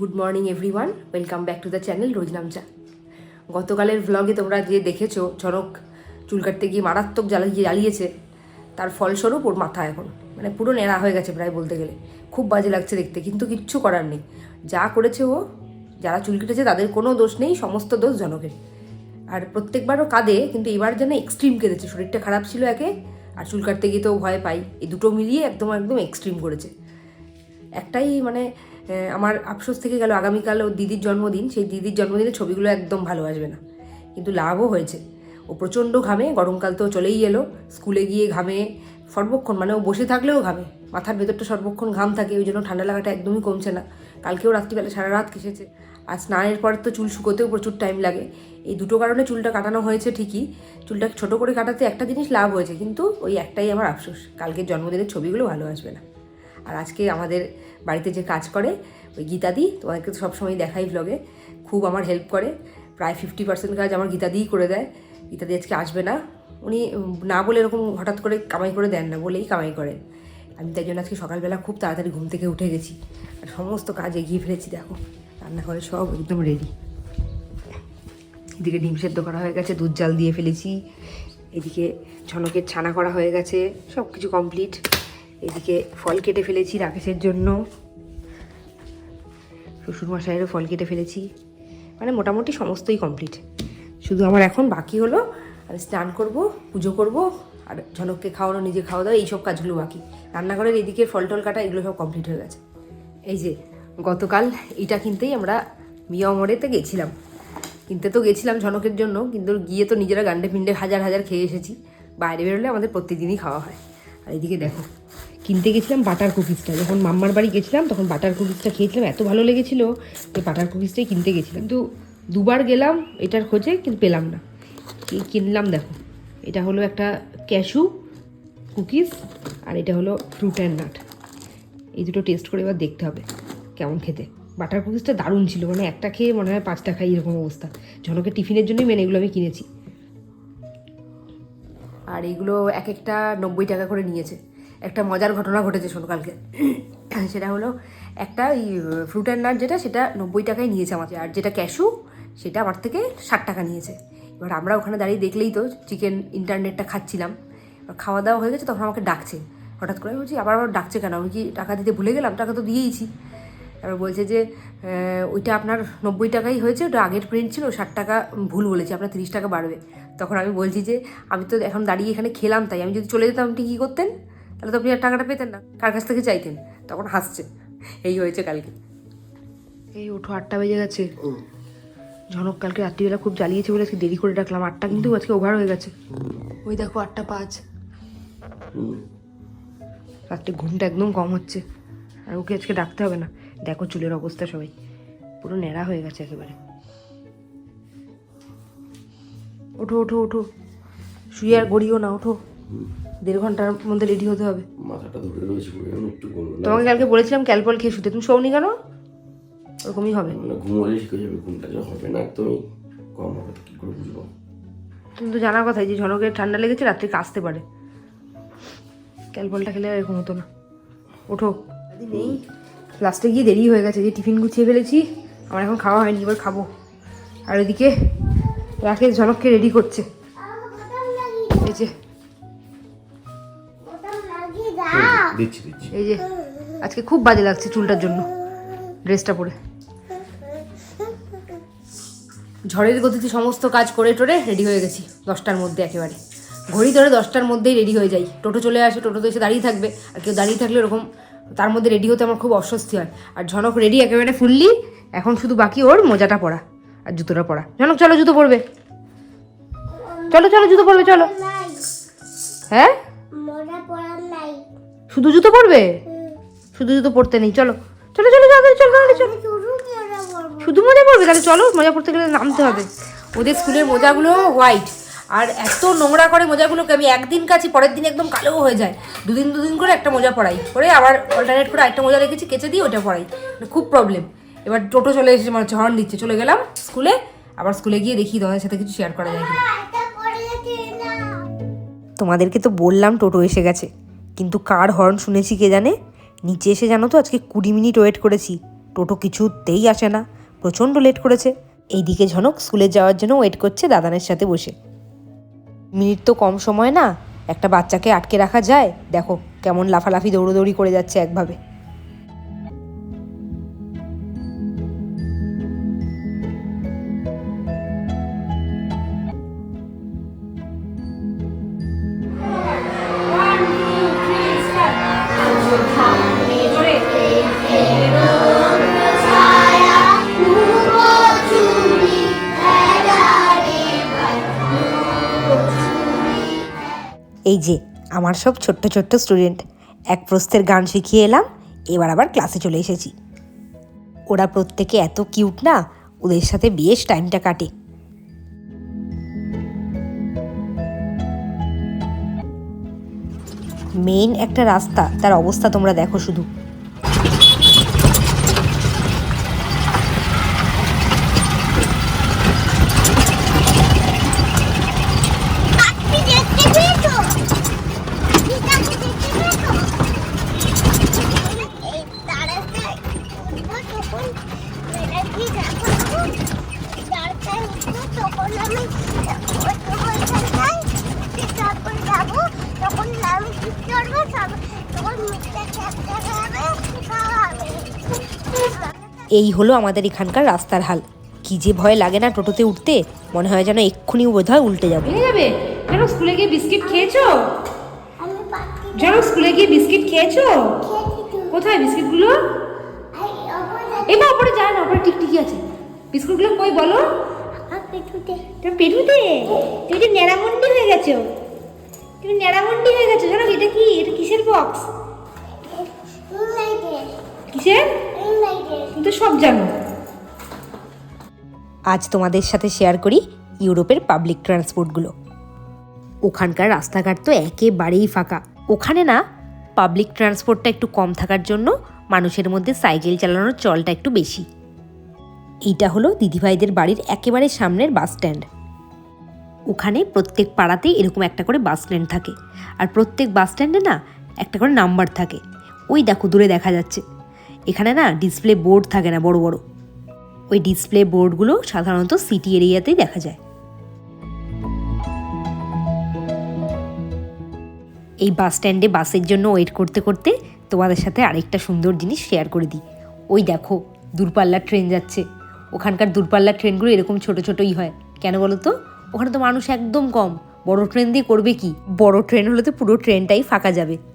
Good morning everyone welcome back to the channel রোজ রোজনামচা গতকালের ভ্লগে তোমরা যে দেখেছ ঝনক চুল কাটতে গিয়ে মারাত্মক জ্বালিয়ে জ্বালিয়েছে, তার ফলস্বরূপ ওর মাথা এখন মানে পুরো নেড়া হয়ে গেছে প্রায় বলতে গেলে। খুব বাজে লাগছে দেখতে, কিন্তু কিচ্ছু করার নেই। যা করেছে ও, যারা চুল কেটেছে তাদের কোনো দোষ নেই, সমস্ত দোষ জনকের। আর প্রত্যেকবারও কাঁদে, কিন্তু এবার যেন এক্সট্রিম কেঁদেছে। শরীরটা খারাপ ছিল একে, আর চুল কাটতে গিয়ে তো ভয় পাই এই দুটো মিলিয়ে একদম একদম এক্সট্রিম করেছে। একটাই মানে আমার আফসোস থেকে গেল আগামীকাল ওর দিদির জন্মদিন, সেই দিদির জন্মদিনের ছবিগুলো একদম ভালো আসবে না। কিন্তু লাভও হয়েছে। ও প্রচণ্ড ঘামে, গরমকাল তো চলেই এলো। স্কুলে গিয়ে ঘামে, সর্বক্ষণ মানে ও বসে থাকলেও ঘামে। মাথার ভেতরটা সর্বক্ষণ ঘাম থাকে, ওই জন্য ঠান্ডা লাগাটা একদমই কমছে না। কালকেও রাত্রিবেলা সারা রাত কেসেছে আর স্নানের পর তো চুল শুকোতেও প্রচুর টাইম লাগে। এই দুটো কারণে চুলটা কাটানো হয়েছে ঠিকই। চুলটা ছোট করে কাটাতে একটা জিনিস লাভ হয়েছে, কিন্তু ওই একটাই আমার আফসোস। কালকের জন্মদিনের ছবিগুলো ভালো আসবে না। আর আজকে আমাদের বাড়িতে যে কাজ করে, ওই গীতাদি, তোমাদেরকে তো সবসময় দেখাই ব্লগে খুব আমার হেল্প করে। প্রায় ফিফটি পার্সেন্ট কাজ আমার গীতাদিই করে দেয়। গীতাদি আজকে আসবে না। উনি, না বলে এরকম হঠাৎ করে কামাই করে দেন না, বলেই কামাই করেন। আমি তাই জন্য আজকে সকালবেলা খুব তাড়াতাড়ি ঘুম থেকে উঠে গেছি। আর সমস্ত কাজ এগিয়ে ফেলেছি, দেখো। রান্নাঘরে সব একদম রেডি এদিকে ডিম সেদ্ধ করা হয়ে গেছে, দুধ জাল দিয়ে ফেলেছি। এদিকে ছনকের ছানা করা হয়ে গেছে সব কিছু কমপ্লিট এদিকে ফল কেটে ফেলেছি রাকেশের জন্য। শ্বশুরমশাইয়েরও ফল কেটে ফেলেছি। মানে মোটামুটি সমস্তই কমপ্লিট শুধু আমার এখন বাকি হলো, আমি স্নান করব, পুজো করব, আর ঝনককে খাওয়ানো, নিজে খাওয়া দাওয়া, এইসব কাজগুলো বাকি। রান্নাঘরের এদিকে ফল টল কাটা, এগুলো সব কমপ্লিট হয়ে গেছে। এই যে, গতকাল এটা কিনতেই আমরা মিয়া অমরেতে গেছিলাম। কিনতে তো গেছিলাম ঝনকের জন্য, কিন্তু গিয়ে তো নিজেরা গান্ডে পিন্ডে হাজার হাজার খেয়ে এসেছি। বাইরে বেরোলে আমাদের প্রতিদিনই খাওয়া হয়। আর এদিকে দেখো কিনতে গেছিলাম বাটার কুকিজটা। যখন মাম্মার বাড়ি গেছিলাম, তখন বাটার কুকিজটা খেয়েছিলাম, এত ভালো লেগেছিল যে বাটার কুকিজটাই কিনতে গেছিলাম। কিন্তু দুবার গেলাম, এটার খোঁজে কিন্তু পেলাম না। কিনলাম দেখো, এটা হলো একটা ক্যাশু কুকিজ আর এটা হলো ফ্রুট অ্যান্ড নাট এই দুটো টেস্ট করে এবার দেখতে হবে কেমন খেতে। বাটার কুকিজটা দারুণ ছিল মানে একটা খেয়ে মনে হয় পাঁচটা খাই এরকম অবস্থা। ঝনকের টিফিনের জন্যই মেনে এগুলো আমি কিনেছি। আর এগুলো এক একটা নব্বই টাকা করে নিয়েছে। একটা মজার ঘটনা ঘটেছে কালকে। সেটা হলো একটা ওই ফ্রুট অ্যান্ড নাট যেটা, সেটা নব্বই টাকায় নিয়েছে আমাকে। আর যেটা ক্যাশু সেটা আমার থেকে ষাট টাকা নিয়েছে। এবার আমরা ওখানে দাঁড়িয়ে দেখলেই তো চিকেন ইন্টারনেটটা খাচ্ছিলাম। এবার খাওয়া দাওয়া হয়ে গেছে, তখন আমাকে ডাকছে। হঠাৎ করে বলছি, আবার আবার ডাকছে কেন? আমি কি টাকা দিতে ভুলে গেলাম? টাকা তো দিয়েইছি। এবার বলছে যে ওইটা আপনার নব্বই টাকাই হয়েছে, ওটা আগের প্রিন্ট ছিল, ষাট টাকা ভুল বলেছি, আপনার তিরিশ টাকা বাড়বে। তখন আমি বলছি যে, আমি তো এখন দাঁড়িয়ে এখানে খেলাম, তাই আমি যদি চলে যেতাম, আপনি কী করতেন? তাহলে তো আপনি আর টাকাটা পেতেন না কার কাছ থেকে চাইতেন? তখন হাসছে। এই হয়েছে কালকে। এই ওঠো আটটা বেজে গেছে। ঝনক কালকে রাত্রিবেলা খুব জ্বালিয়েছে বলে আজকে দেরি করে ডাকলাম আটটা কিন্তু আজকে ওভার হয়ে গেছে। ওই দেখো আটটা পাঁচ। রাত্রে ঘুমটা একদম কম হচ্ছে। আর ওকে আজকে ডাকতে হবে না। দেখো চুলের অবস্থা সবাই। পুরো ন্যাড়া হয়ে গেছে একেবারে। ওঠো ওঠো ওঠো। শুয়ে আর গড়িও না ওঠো। দেড় ঘণ্টার মধ্যে রেডি হতে হবে। মাথাটা ধরে রয়েছে একটু তোমাকে কালকে বলেছিলাম ক্যালপল খেয়ে শুতে। তুমি শোনি কেন? ওরকমই হবে। ঘুমোলে শিখে যাবে ঘুমটা যা হবে না একদমই। কম হবে তো কী করে বুঝব? তুমি তো জানার কথাই যে ঝনকের ঠান্ডা লেগেছে রাত্রে আসতে পারে। ক্যালপলটা খেলে আর এরকম হতো না। ওঠো। নেই। লাস্টে গিয়ে দেরি হয়ে গেছে যে টিফিন গুছিয়ে ফেলেছি আমার এখন খাওয়া হয়নি এবার খাব। আর এদিকে রাকেশ ঝনককে রেডি করছে। এই যে দিচ্ছি দিচ্ছি। এই যে আজকে খুব বাজে লাগছে চুলটার জন্য ড্রেসটা পরে। ঝড়ের গতিতে সমস্ত কাজ করে টোরে রেডি হয়ে গেছি দশটার মধ্যে একেবারে। ঘড়ি ধরে দশটার মধ্যেই রেডি হয়ে যাই। টোটো চলে আসে টোটোতে এসে দাঁড়িয়ে থাকবে আর কেউ দাঁড়িয়ে থাকলে ওরকম তার মধ্যে রেডি হতে আমার খুব অস্বস্তি হয়। আর ঝনক রেডি একেবারে ফুললি এখন শুধু বাকি ওর মোজাটা পরা আর জুতোটা পরা। ঝনক চলো জুতো পরবে। চলো চলো জুতো পরবে চলো। হ্যাঁ? শুধু জুতো পরবে? শুধু জুতো পরতে নেই চলো। চলো চলো চলো চলো চলো। শুধু মজা পড়বে তাহলে চলো মজা পড়তে গেলে নামতে হবে। ওদের স্কুলের মোজাগুলো হোয়াইট আর এত নোংরা করে মোজাগুলোকে আমি একদিন কাছি পরের দিন একদম কালো হয়ে যায়। দুদিন দুদিন করে একটা মোজা পরাই। করে আবার অল্টারনেট করে একটা মোজা রেখেছি কেচে দিয়ে ওটা পরাই। মানে খুব প্রবলেম এবার টোটো চলে এসেছে মানে হর্ন দিচ্ছে। চলে গেলাম স্কুলে আবার স্কুলে গিয়ে দেখি তোমাদের সাথে কিছু শেয়ার করা যায় তোমাদেরকে তো বললাম টোটো এসে গেছে। কিন্তু কার হর্ন শুনেছি কে জানে? নিচে এসে জানো তো আজকে কুড়ি মিনিট ওয়েট করেছি। টোটো কিছুতেই আসে না। প্রচণ্ড লেট করেছে। এইদিকে ঝনক স্কুলে যাওয়ার জন্য ওয়েট করছে দাদানের সাথে বসে। মিনিট তো কম সময় না। একটা বাচ্চাকে আটকে রাখা যায়। দেখো কেমন লাফালাফি, দৌড়োদৌড়ি করে যাচ্ছে একভাবে। এই যে, আমার সব ছোট্ট ছোট্ট স্টুডেন্ট এক প্রস্থের গান শিখিয়ে এলাম, এবার আবার ক্লাসে চলে এসেছি। ওরা প্রত্যেকে এত কিউট না, ওদের সাথে বেশ টাইমটা কাটে। মেইন একটা রাস্তা, তার অবস্থা তোমরা দেখো শুধু আপনি দেখতে পেয়েছ দিদাকে দেখতে পেয়েছ এই তারাতে উঠবো তখন বেড়াচ্ছি যখন তারটায় উঠবো তখন আমি ওইখানটায় তারপর যাব তখন আমি ঠিক করব তখন মিটটা চ্যাপটা খাবে খাওয়া হবে এই হলো আমাদের এখানকার রাস্তার হাল। কি যে ভয় লাগে না টোটোতে উঠতে মনে হয় যেন এক্ষুনি বোধ হয় উল্টে যাবে। যাবে? কেন স্কুলে গিয়ে বিস্কিট খেয়েছো? যেন স্কুলে গিয়ে বিস্কিট খেয়েছো? কোথায় বিস্কিটগুলো? এবার ওপরে যায় না ওপরে টিকটিকি আছে। বিস্কুটগুলো কই বলো? পেটুতে। তুমি পেটুতে? তুমি তো ন্যাড়ামন্ডি হয়ে গেছো। তুমি ন্যাড়ামন্ডি হয়ে গেছো। জানো এটা কি? এটা কিসের বক্স কিসের? তুমি তো সব জানো। আজ তোমাদের সাথে শেয়ার করি ইউরোপের পাবলিক ট্রান্সপোর্টগুলো ওখানকার রাস্তাঘাট তো একেবারেই ফাঁকা। ওখানে না পাবলিক ট্রান্সপোর্টটা একটু কম থাকার জন্য মানুষের মধ্যে সাইকেল চালানোর চলটা একটু বেশি। এইটা হলো দিদিভাইদের বাড়ির একেবারে সামনের বাস স্ট্যান্ড ওখানে প্রত্যেক পাড়াতেই এরকম একটা করে বাস স্ট্যান্ড থাকে। আর প্রত্যেক বাস স্ট্যান্ডে না একটা করে নাম্বার থাকে। ওই দেখো, দূরে দেখা যাচ্ছে। এখানে না ডিসপ্লে বোর্ড থাকে না, বড় বড়। ওই ডিসপ্লে বোর্ডগুলো সাধারণত সিটি এরিয়াতেই দেখা যায়। এই বাস স্ট্যান্ডে বাসের জন্য ওয়েট করতে করতে তোমাদের সাথে আরেকটা সুন্দর জিনিস শেয়ার করে দিই। ওই দেখো, দূরপাল্লার ট্রেন যাচ্ছে। ওখানকার দূরপাল্লার ট্রেনগুলো এরকম ছোট ছোটই হয়। কেন বলো তো ওখানে তো মানুষ একদম কম। বড় ট্রেন দিয়ে করবে কি? বড় ট্রেন হলে তো পুরো ট্রেনটাই ফাঁকা যাবে।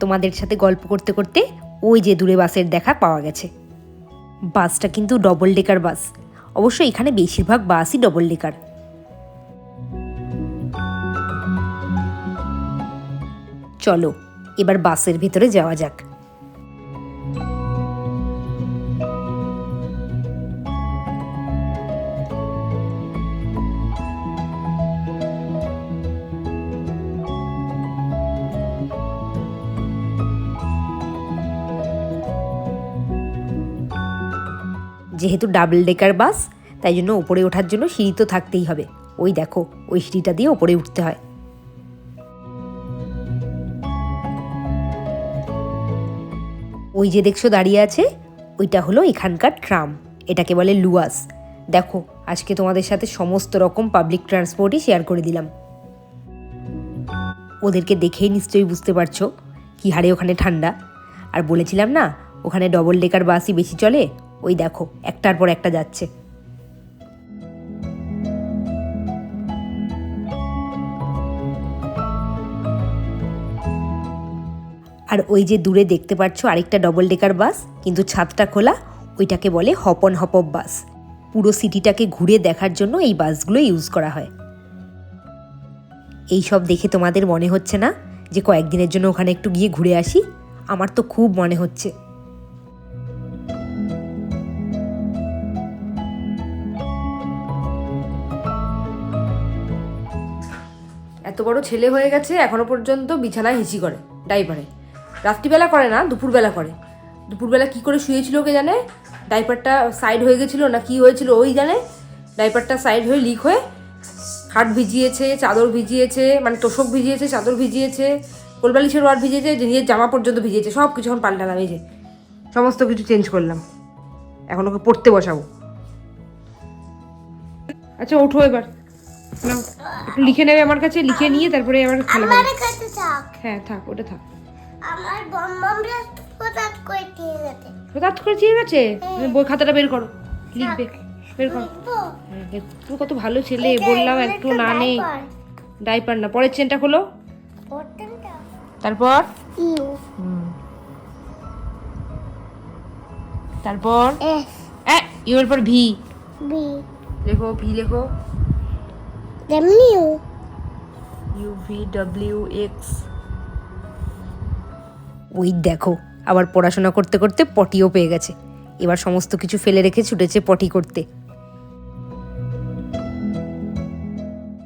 তোমাদের সাথে গল্প করতে করতে ওই যে দূরে বাসের দেখা পাওয়া গেছে। বাসটা কিন্তু ডবল ডেকার বাস। অবশ্য এখানে বেশিরভাগ বাসই ডবল ডেকার চলো, এবার বাসের ভিতরে যাওয়া যাক। যেহেতু ডাবল ডেকার বাস তাই জন্য ওপরে ওঠার জন্য সিঁড়ি তো থাকতেই হবে। ওই দেখো, ওই সিঁড়িটা দিয়ে ওপরে উঠতে হয়। ওই যে দেখছ দাঁড়িয়ে আছে, ওইটা হলো এখানকার ট্রাম এটাকে বলে লুয়াস। দেখো, আজকে তোমাদের সাথে সমস্ত রকম পাবলিক ট্রান্সপোর্টই শেয়ার করে দিলাম। ওদেরকে দেখেই নিশ্চয়ই বুঝতে পারছ, কি হারে ওখানে ঠান্ডা। আর বলেছিলাম না, ওখানে ডবল ডেকার বাসই বেশি চলে ওই দেখো, একটার পর একটা যাচ্ছে। আর ওই যে দূরে দেখতে পাচ্ছ আরেকটা ডবল ডেকার বাস কিন্তু ছাদটা খোলা, ওইটাকে বলে হপন হপপ বাস পুরো সিটিটাকে ঘুরে দেখার জন্য এই বাসগুলো ইউজ করা হয়। এই সব দেখে তোমাদের মনে হচ্ছে না যে কয়েকদিনের জন্য ওখানে একটু গিয়ে ঘুরে আসি? আমার তো খুব মনে হচ্ছে। এত বড় ছেলে হয়ে গেছে, এখনও পর্যন্ত বিছানায় হিঁচি করে, ডাইপারে। রাত্রিবেলা করে না, দুপুরবেলা করে। দুপুরবেলা কি করে শুয়েছিল কে জানে? ডাইপারটা সাইড হয়ে গেছিল না কি হয়েছিল ওই জানে? ডাইপারটা সাইড হয়ে লিক হয়ে খাট ভিজিয়েছে, চাদর ভিজিয়েছে মানে তোষক ভিজিয়েছে, চাদর ভিজিয়েছে, কোলবালিশের ওয়ার ভিজিয়েছে, নিজের জামা পর্যন্ত ভিজিয়েছে সব কিছু এখন পাল্টালাম, এই যে। সমস্ত কিছু চেঞ্জ করলাম। এখন ওকে পড়তে বসাবো। আচ্ছা ওঠো এবার। একটু লিখে নেবে আমার কাছে লিখে নিয়ে তারপরে আবার খেলা আমার কাছে থাক। হ্যাঁ থাক ওটা থাক। আমার বম্বমরা হঠাৎ করে দিয়ে গেছে। হঠাৎ করে ঠিক আছে তুমি বই খাতাটা বের করো। লিখবে। বের করো। লিখব? হ্যাঁ, কত ভালো ছেলে বললাম একটু না নেই। ডাইপার না পরের চেনটা খোলো। তারপর? তারপর? এস, ইউ পর ভি বি, লেখো ভি লেখো। W, U V W X ওই দেখো আবার পড়াশোনা করতে করতে পটিও পেয়ে গেছে। এবার সমস্ত কিছু ফেলে রেখে ছুটেছে পটি করতে।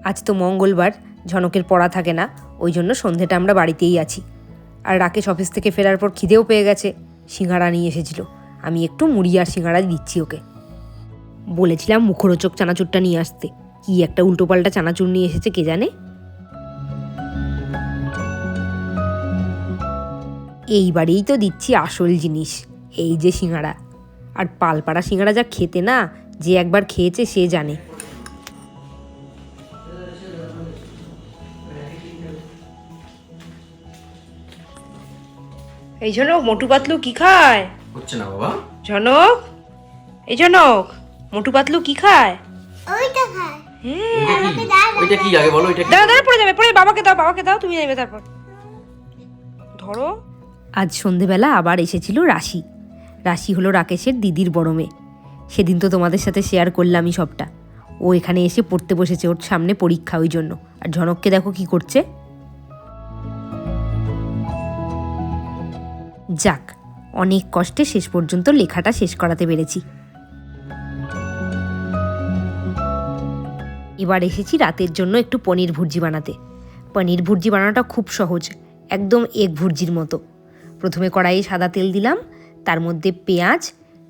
আজ তো মঙ্গলবার ঝনকের পড়া থাকে না ওই জন্য সন্ধেটা আমরা বাড়িতেই আছি। আর রাকেশ অফিস থেকে ফেরার পর খিদেও পেয়ে গেছে সিঙ্গাড়া নিয়ে এসেছিল। আমি একটু মুড়ি আর সিঙ্গাড়া দিচ্ছি ওকে। বলেছিলাম মুখরোচক চানাচুরটা নিয়ে আসতে। কি একটা উল্টোপাল্টা চানাচুর নিয়ে এসেছে কে জানে? এইবারেই তো দিচ্ছি আসল জিনিস এই যে সিঙ্গাড়া আর পালপাড়া সিঙ্গাড়া যা খেতে না যে একবার খেয়েছে সে জানে। এই জনক মোটু পাতলু কি খায়? হচ্ছে না বাবা। জনক এই জনক মোটু পাতলু কি খায়? ওইটা খায়। ওইটা কি? আগে বলো ওইটা কি? দাঁড়া দাঁড়া পড়ে যাবে পড়ে বাবাকে দাও বাবাকে দাও তুমি নেবে তারপর। ধরো। আজ সন্ধেবেলা আবার এসেছিল রাশি। রাশি হলো রাকেশের দিদির বড় মেয়ে। সেদিন তো তোমাদের সাথে শেয়ার করলামই সবটা। ও এখানে এসে পড়তে বসেছে ওর সামনে পরীক্ষা ওই জন্য। আর ঝনককে দেখো কি করছে। যাক অনেক কষ্টে শেষ পর্যন্ত লেখাটা শেষ করাতে পেরেছি। এবার এসেছি রাতের জন্য একটু পনির ভুর্জি বানাতে। পনির ভুর্জি বানানোটা খুব সহজ, একদম এগ ভুর্জির মতো। প্রথমে কড়াইয়ে সাদা তেল দিলাম, তার মধ্যে পেঁয়াজ,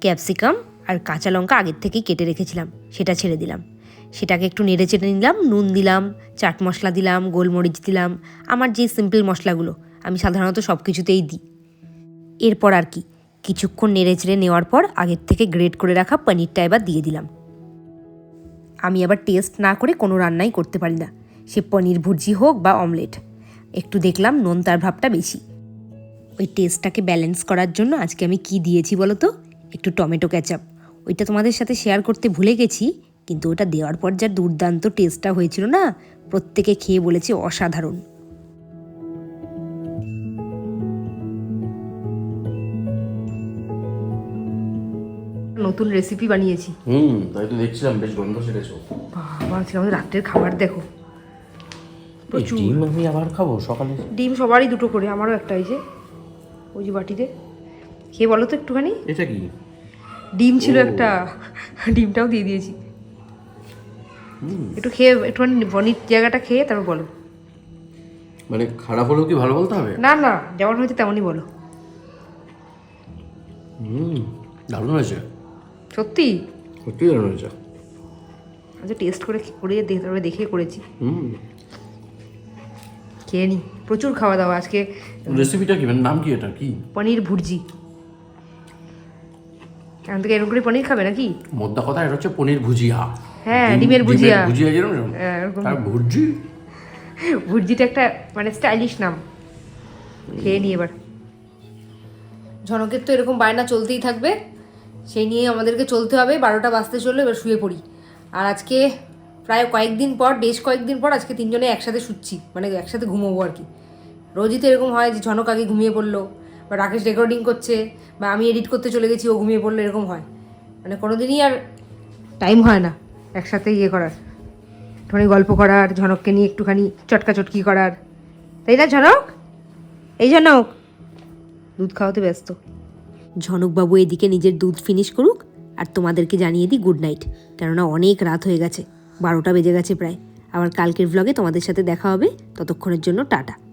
ক্যাপসিকাম আর কাঁচা লঙ্কা আগের থেকেই কেটে রেখেছিলাম, সেটা ছেড়ে দিলাম। সেটাকে একটু নেড়ে চেড়ে নিলাম, নুন দিলাম, চাট মশলা দিলাম, গোলমরিচ দিলাম, আমার যে সিম্পল মশলাগুলো, আমি সাধারণত সব কিছুতেই দিই। এরপর আর কি, কিছুক্ষণ নেড়ে চেড়ে নেওয়ার পর আগের থেকে গ্রেট করে রাখা পনিরটা এবার দিয়ে দিলাম। আমি আবার টেস্ট না করে কোনো রান্নাই করতে পারি না। সে পনির ভুর্জি হোক বা অমলেট একটু দেখলাম নোনতার ভাবটা বেশি। ওই টেস্টটাকে ব্যালেন্স করার জন্য আজকে আমি কি দিয়েছি বলো তো? একটু টমেটো ক্যাচাপ ওইটা তোমাদের সাথে শেয়ার করতে ভুলে গেছি, কিন্তু ওটা দেওয়ার পর যা দুর্দান্ত টেস্টটা হয়েছিল না, প্রত্যেকে খেয়ে বলেছে অসাধারণ। নতুন রেসিপি বানিয়েছি। হুম তাই তো দেখছিলাম বেশ গন্ধ সেরেছো। বাবা আজকে আমাদের রাত্রের খাবার দেখো। এই ডিম আমি আবার খাব সকালে? ডিম সবারই দুটো করে আমারও একটা হয়েছে ওই যে বাটিতে। খেয়ে বলো তো একটুখানি। এটা কি? ডিম ছিল একটা ডিমটাও দিয়ে দিয়েছি। একটু খেয়ে একটুখানি বনির জায়গাটা খেয়ে তারপর বলো। মানে খারাপ হলেও কি ভালো বলতে হবে? না না যেমন হয়েছে তেমনই বলো। হুম দারুণ হয়েছে। সত্যি? সত্যি দারুণ হয়েছে। আচ্ছা টেস্ট করে করে দেখে তারপরে দেখে করেছি। হুম। খেয়ে নি। প্রচুর খাওয়া দাওয়া আজকে। রেসিপিটা কি? মানে নাম কি এটা? কি? পনির ভুর্জি। এখন থেকে এরকম করে পনির খাবে নাকি? মোদ্দা কথা এটা হচ্ছে পনির ভুজিয়া। হ্যাঁ, ডিমের ভুজিয়া। ভুজিয়া যেরকম হ্যাঁ, আর ভুর্জি? ভুর্জিটা একটা মানে স্টাইলিশ নাম। খেয়ে নি এবার। ঝনকের তো এরকম বায়না চলতেই থাকবে। সেই নিয়ে আমাদেরকে চলতে হবে। বারোটা বাজতে চলল, এবার শুয়ে পড়ি। আর আজকে প্রায় কয়েকদিন পর, বেশ কয়েকদিন পর আজকে তিনজনে একসাথে শুচ্ছি। মানে একসাথে ঘুমোবো আর কি। রোজই তো এরকম হয় যে ঝনক আগে ঘুমিয়ে পড়ল, বা রাকেশ রেকর্ডিং করছে, বা আমি এডিট করতে চলে গেছি, ও ঘুমিয়ে পড়ল, এরকম হয়। মানে কোনো দিনই আর টাইম হয় না একসাথে ইয়ে করার। একটুখানি গল্প করার, ঝনককে নিয়ে একটুখানি চটকা চটকি করার। তাই না, ঝনক? এই ঝনক! দুধ খাওয়াতে ব্যস্ত। ঝনকবাবু এদিকে নিজের দুধ ফিনিশ করুক আর তোমাদেরকে জানিয়ে দিই গুড নাইট কেননা অনেক রাত হয়ে গেছে, বারোটা বেজে গেছে প্রায়। আবার কালকের ব্লগে তোমাদের সাথে দেখা হবে, ততক্ষণের জন্য টাটা।